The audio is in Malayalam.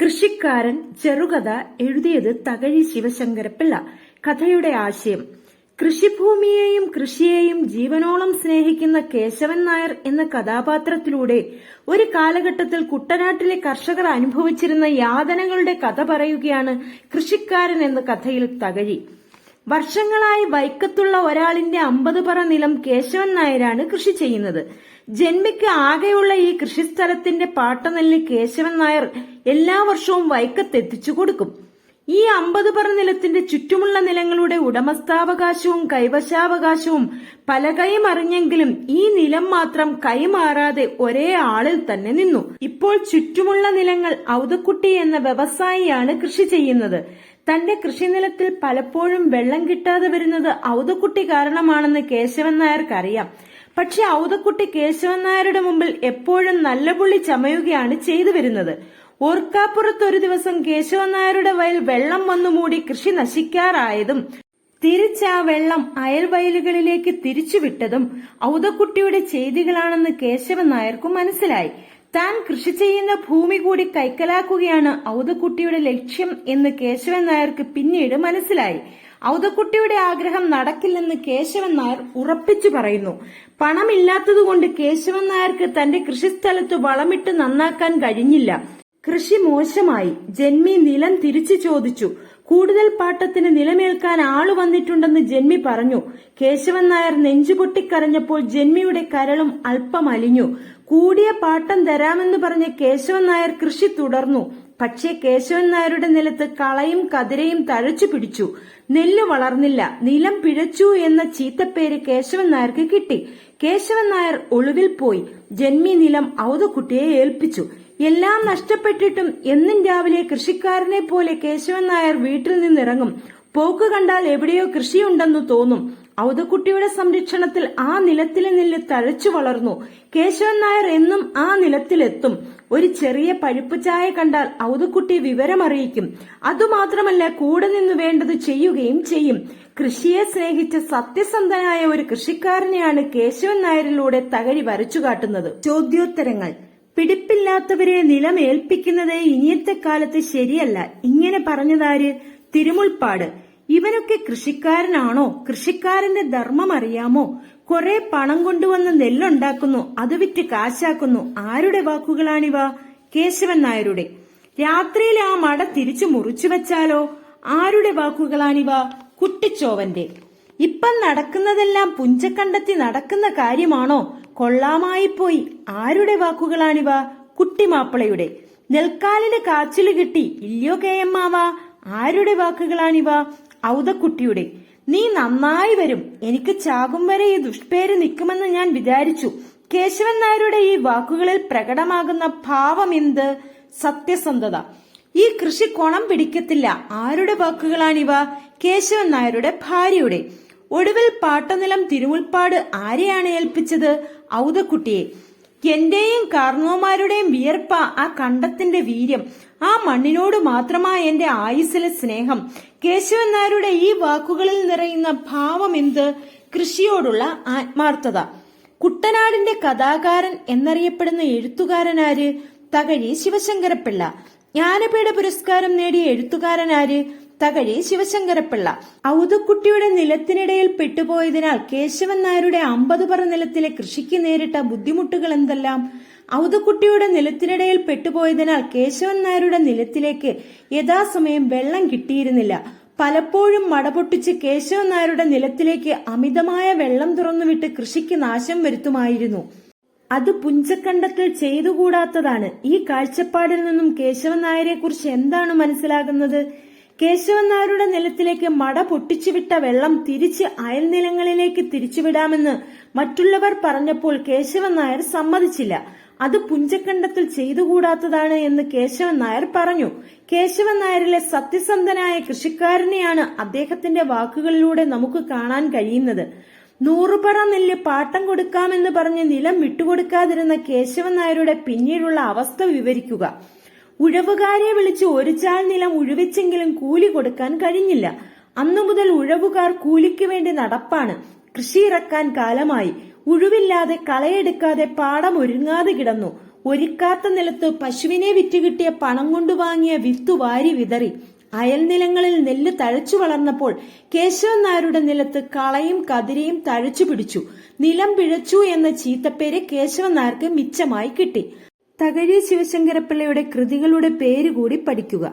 കൃഷിക്കാരൻ ചെറുകഥ എഴുതിയത് തകഴി ശിവശങ്കരപ്പിള്ള. കഥയുടെ ആശയം കൃഷിഭൂമിയെയും കൃഷിയെയും ജീവനോളം സ്നേഹിക്കുന്ന കേശവൻ നായർ എന്ന കഥാപാത്രത്തിലൂടെ ഒരു കാലഘട്ടത്തിൽ കുട്ടനാട്ടിലെ കർഷകർ അനുഭവിച്ചിരുന്ന യാതനകളുടെ കഥ പറയുകയാണ് കൃഷിക്കാരൻ എന്ന കഥയിൽ തകഴി. വർഷങ്ങളായി വൈക്കത്തുള്ള ഒരാളിന്റെ അമ്പത് പറ നിലം കേശവൻ നായരാണ് കൃഷി ചെയ്യുന്നത്. ജന്മിക്ക് ആകെയുള്ള ഈ കൃഷിസ്ഥലത്തിന്റെ പാട്ടനെല്ല് കേശവൻ നായർ എല്ലാ വർഷവും വൈക്കത്തെത്തിച്ചു കൊടുക്കും. ഈ അമ്പത് പറ നിലത്തിന്റെ ചുറ്റുമുള്ള നിലങ്ങളുടെ ഉടമസ്ഥാവകാശവും കൈവശാവകാശവും പല കൈമറിഞ്ഞെങ്കിലും ഈ നിലം മാത്രം കൈമാറാതെ ഒരേ ആളിൽ തന്നെ നിന്നു. ഇപ്പോൾ ചുറ്റുമുള്ള നിലങ്ങൾ ഔതക്കുട്ടി എന്ന വ്യവസായിയാണ് കൃഷി ചെയ്യുന്നത്. തന്റെ കൃഷിനിലത്തിൽ പലപ്പോഴും വെള്ളം കിട്ടാതെ വരുന്നത് ഔതക്കുട്ടി കാരണമാണെന്ന് കേശവൻ നായർക്കറിയാം. പക്ഷെ ഔതക്കുട്ടി കേശവൻ നായരുടെ മുമ്പിൽ എപ്പോഴും നല്ല പുള്ളി ചമയുകയാണ് ചെയ്തു വരുന്നത്. ഓർക്കാപ്പുറത്ത് ഒരു ദിവസം കേശവൻ നായരുടെ വയൽ വെള്ളം വന്നു മൂടി കൃഷി നശിക്കാറായതും തിരിച്ചാ വെള്ളം അയൽവയലുകളിലേക്ക് തിരിച്ചുവിട്ടതും ഔതക്കുട്ടിയുടെ ചെയ്തികളാണെന്ന് കേശവൻ നായർക്കും മനസ്സിലായി. താൻ കൃഷി ചെയ്യുന്ന ഭൂമി കൂടി കൈക്കലാക്കുകയാണ് ഔതക്കുട്ടിയുടെ ലക്ഷ്യം എന്ന് കേശവൻ നായർക്ക് പിന്നീട് മനസ്സിലായി. ഔതക്കുട്ടിയുടെ ആഗ്രഹം നടക്കില്ലെന്ന് കേശവൻ നായർ ഉറപ്പിച്ചു പറയുന്നു. പണമില്ലാത്തതുകൊണ്ട് കേശവൻ നായർക്ക് തന്റെ കൃഷിസ്ഥലത്ത് വളമിട്ട് നന്നാക്കാൻ കഴിഞ്ഞില്ല. കൃഷി മോശമായി. ജന്മി നിലം തിരിച്ചു ചോദിച്ചു. കൂടുതൽ പാട്ടത്തിന് നിലമേൽക്കാൻ ആൾ വന്നിട്ടുണ്ടെന്ന് ജന്മി പറഞ്ഞു. കേശവൻ നായർ നെഞ്ചുപൊട്ടിക്കരഞ്ഞപ്പോൾ ജന്മിയുടെ കരളും അല്പം അലിഞ്ഞു. കൂടിയ പാട്ടം തരാമെന്ന് പറഞ്ഞ് കേശവൻ നായർ കൃഷി തുടർന്നു. പക്ഷേ കേശവൻ നായരുടെ നിലത്ത് കളയും കതിരയും തഴച്ചു പിടിച്ചു. നെല്ല് വളർന്നില്ല. നിലം പിഴച്ചു എന്ന ചീത്തപ്പേര് കേശവൻ നായർക്ക് കിട്ടി. കേശവൻ നായർ ഒളിവിൽ പോയി. ജന്മി നിലം ഔതക്കുട്ടിയെ ഏൽപ്പിച്ചു. എല്ലാം നഷ്ടപ്പെട്ടിട്ടും എന്നും രാവിലെ കൃഷിക്കാരനെ പോലെ കേശവൻ നായർ വീട്ടിൽ നിന്നിറങ്ങും. പോക്ക് കണ്ടാൽ എവിടെയോ കൃഷിയുണ്ടെന്ന് തോന്നും. ഔതക്കുട്ടിയുടെ സംരക്ഷണത്തിൽ ആ നിലത്തിലെ നെല്ല് തഴച്ചു വളർന്നു. കേശവൻ നായർ എന്നും ആ നിലത്തിലെത്തും. ഒരു ചെറിയ പഴുപ്പ് ചായ കണ്ടാൽ ഔതക്കുട്ടി വിവരമറിയിക്കും. അതുമാത്രമല്ല കൂടെ നിന്ന് വേണ്ടത് ചെയ്യുകയും ചെയ്യും. കൃഷിയെ സ്നേഹിച്ച സത്യസന്ധനായ ഒരു കൃഷിക്കാരനെയാണ് കേശവൻ നായരിലൂടെ തകഴി വരച്ചു കാട്ടുന്നത്. ചോദ്യോത്തരങ്ങൾ. പിടിപ്പില്ലാത്തവരെ നിലമേൽപ്പിക്കുന്നത് ഇനിയത്തെ കാലത്ത് ശരിയല്ല. ഇങ്ങനെ പറഞ്ഞതാര്? തിരുമുൾപ്പാട് ഇവനൊക്കെ കൃഷിക്കാരനാണോ? കൃഷിക്കാരന്റെ ധർമ്മം അറിയാമോ? കുറെ പണം കൊണ്ടുവന്ന് നെല്ലുണ്ടാക്കുന്നു അത് വിറ്റ് കാശാക്കുന്നു. ആരുടെ വാക്കുകളാണിവ? കേശവൻ നായരുടെ. രാത്രിയിൽ ആ മട തിരിച്ചു മുറിച്ചു വെച്ചാലോ? ആരുടെ വാക്കുകളാണിവ? കുട്ടിച്ചോവന്റെ. ഇപ്പം നടക്കുന്നതെല്ലാം പുഞ്ചക്കണ്ടെത്തി നടക്കുന്ന കാര്യമാണോ? കൊള്ളാമായി പോയി ആരുടെ വാക്കുകളാണിവ? കുട്ടിമാപ്പിളയുടെ. നെൽക്കാലിന് കാച്ചിൽ കിട്ടി. ഇല്ലയോ കെ കേയമ്മാവ ആരുടെ വാക്കുകളാണിവ? ഔതക്കുട്ടിയുടെ. നീ നന്നായി വരും. എനിക്ക് ചാകും വരെ ഈ ദുഷ്പേര് നിൽക്കുമെന്ന് ഞാൻ വിചാരിച്ചു. കേശവൻ നായരുടെ ഈ വാക്കുകളിൽ പ്രകടമാകുന്ന ഭാവം എന്ത്? സത്യസന്ധത. ഈ കൃഷി കൊണം പിടിക്കത്തില്ല. ആരുടെ വാക്കുകളാണിവ? കേശവൻ നായരുടെ ഭാര്യയുടെ. ഒടുവിൽ പാട്ടനിലം തിരുമുൽപ്പാട് ആരെയാണ് ഏൽപ്പിച്ചത്? ഔതക്കുട്ടിയെ. എന്റെയും കാർണോമാരുടെയും വിയർപ്പ ആ കണ്ടത്തിന്റെ വീര്യം. ആ മണ്ണിനോട് മാത്രമാ എന്റെ ആയുസ്സിലെ സ്നേഹം. കേശവൻ നായരുടെ ഈ വാക്കുകളിൽ നിറയുന്ന ഭാവം എന്ത്? കൃഷിയോടുള്ള ആത്മാർത്ഥത. കുട്ടനാടിന്റെ കഥാകാരൻ എന്നറിയപ്പെടുന്ന എഴുത്തുകാരനാര് തകഴി ശിവശങ്കരപ്പിള്ള. ജ്ഞാനപീഠ പുരസ്കാരം നേടിയ എഴുത്തുകാരനാര് തകഴി ശിവശങ്കരപ്പിള്ള. ഔതുക്കുട്ടിയുടെ നിലത്തിനിടയിൽ പെട്ടുപോയതിനാൽ കേശവൻ നായരുടെ അമ്പത് പറ നിലത്തിലെ കൃഷിക്ക് നേരിട്ട ബുദ്ധിമുട്ടുകൾ എന്തെല്ലാം? ഔതുക്കുട്ടിയുടെ നിലത്തിനിടയിൽ പെട്ടുപോയതിനാൽ കേശവൻ നായരുടെ നിലത്തിലേക്ക് യഥാസമയം വെള്ളം കിട്ടിയിരുന്നില്ല. പലപ്പോഴും മടപൊട്ടിച്ച് കേശവൻ നായരുടെ നിലത്തിലേക്ക് അമിതമായ വെള്ളം തുറന്നുവിട്ട് കൃഷിക്ക് നാശം വരുത്തുമായിരുന്നു. അത് പുഞ്ചക്കണ്ടത്തിൽ ചെയ്തുകൂടാത്തതാണ്. ഈ കാഴ്ചപ്പാടിൽ നിന്നും കേശവൻ നായരെ കുറിച്ച് എന്താണ് മനസ്സിലാകുന്നത്? കേശവൻ നായരുടെ നിലത്തിലേക്ക് മട പൊട്ടിച്ചുവിട്ട വെള്ളം തിരിച്ച് അയൽനിലങ്ങളിലേക്ക് തിരിച്ചുവിടാമെന്ന് മറ്റുള്ളവർ പറഞ്ഞപ്പോൾ കേശവൻ നായർ സമ്മതിച്ചില്ല. അത് പുഞ്ചക്കണ്ടത്തിൽ ചെയ്തുകൂടാത്തതാണ് എന്ന് കേശവൻ നായർ പറഞ്ഞു. കേശവൻ നായരിലെ സത്യസന്ധനായ കൃഷിക്കാരനെയാണ് അദ്ദേഹത്തിന്റെ വാക്കുകളിലൂടെ നമുക്ക് കാണാൻ കഴിയുന്നത്. നൂറുപറ നെല്ല് പാട്ടം കൊടുക്കാമെന്ന് പറഞ്ഞ് നിലം വിട്ടുകൊടുക്കാതിരുന്ന കേശവൻ നായരുടെ പിന്നീടുള്ള അവസ്ഥ വിവരിക്കുക. ഉഴവുകാരെ വിളിച്ച് ഒരു ചാൽ നിലം ഉഴുവിച്ചെങ്കിലും കൂലി കൊടുക്കാൻ കഴിഞ്ഞില്ല. അന്നു മുതൽ ഉഴവുകാർ കൂലിക്ക് വേണ്ടി നടപ്പാണ്. കൃഷി ഇറക്കാൻ കാലമായി. ഉഴുവില്ലാതെ കളയെടുക്കാതെ പാടം ഒരുങ്ങാതെ കിടന്നു. ഒരുക്കാത്ത നിലത്ത് പശുവിനെ വിറ്റുകിട്ടിയ പണം കൊണ്ടു വാങ്ങിയ വിത്തു വാരി വിതറി. അയൽനിലങ്ങളിൽ നെല്ല് തഴച്ചു വളർന്നപ്പോൾ കേശവൻ നായരുടെ നിലത്ത് കളയും കതിരയും തഴച്ചു പിടിച്ചു. നിലം പിഴച്ചു എന്ന ചീത്തപ്പേര് കേശവൻ നായർക്ക് മിച്ചമായി കിട്ടി. തകഴി ശിവശങ്കരപ്പിള്ളയുടെ കൃതികളുടെ പേര് കൂടി പഠിക്കുക